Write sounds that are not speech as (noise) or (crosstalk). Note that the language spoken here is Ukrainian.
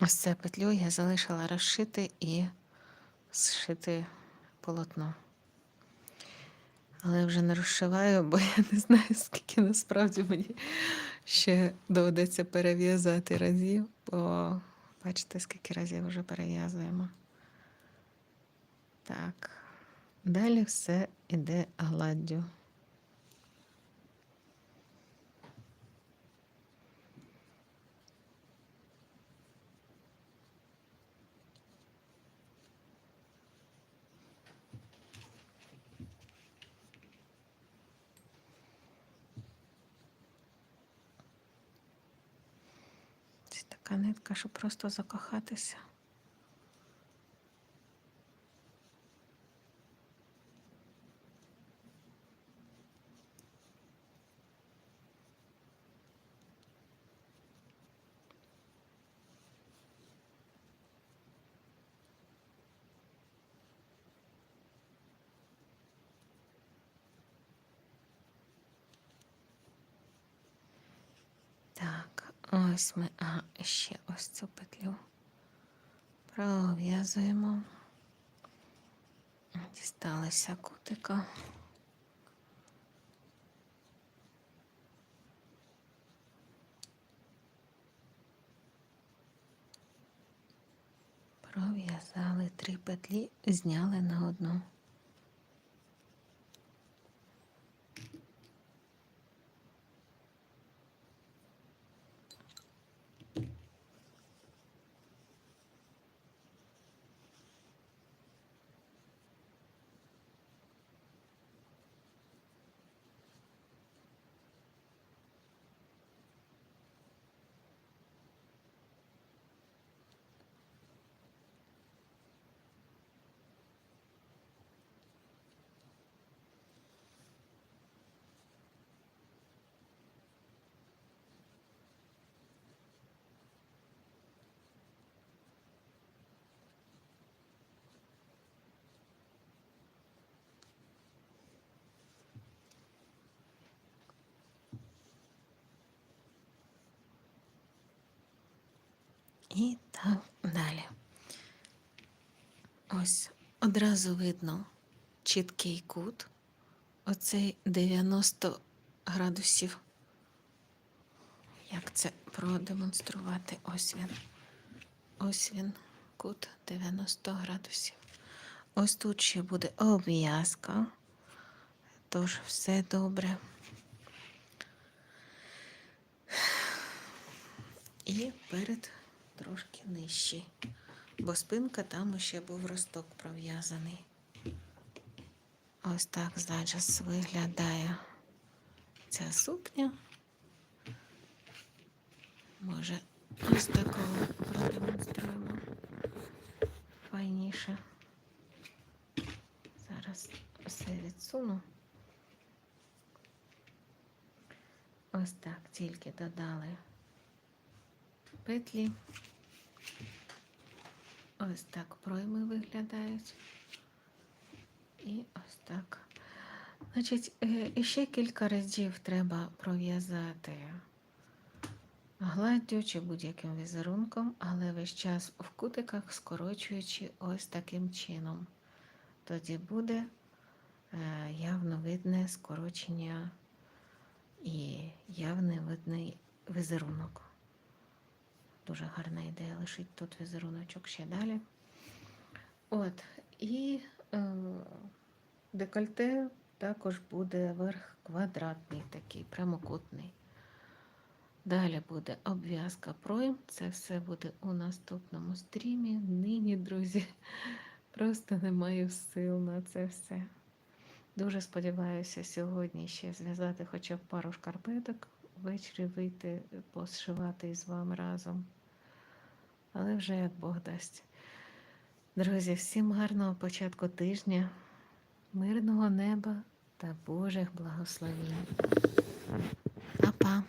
Ось це петлю я залишила розшити і зшити полотно. Але вже не розшиваю, бо я не знаю, скільки насправді мені ще доведеться перев'язати разів, бо бачите, скільки разів вже перев'язуємо. Так, далі все іде гладдю. Це така нитка, щоб просто закохатися. Так, ось ми, а ще ось цю петлю пров'язуємо. Дісталися кутика. Пров'язали три петлі, зняли на одну. І так далі. Ось одразу видно чіткий кут. Оцей 90 градусів. Як це продемонструвати? Ось він. Ось він, кут 90 градусів. Ось тут ще буде обв'язка. Тож все добре. І перед трошки нижчий, бо спинка там ще був росток пров'язаний. Ось так зараз виглядає ця сукня. Може, ось такого продемонструємо файніше. Зараз все відсуну. Ось так тільки додали петлі. Ось так пройми виглядають. І ось так. Значить, е, іще кілька разів треба пров'язати гладдю чи будь-яким візерунком, але весь час в кутиках скорочуючи ось таким чином. Тоді буде е, явно видне скорочення і явний видний візерунок. Дуже гарна ідея лишить тут візеруночок ще далі. От, і е, декольте також буде верх квадратний, такий, прямокутний. Далі буде обв'язка пройм. Це все буде у наступному стрімі. Нині, друзі, (laughs) просто не маю сил на це все. Дуже сподіваюся, сьогодні ще зв'язати хоча б пару шкарпеток, ввечері вийти, посшивати із вами разом. Але вже як Бог дасть. Друзі, всім гарного початку тижня, мирного неба та Божих благословень. Па-па!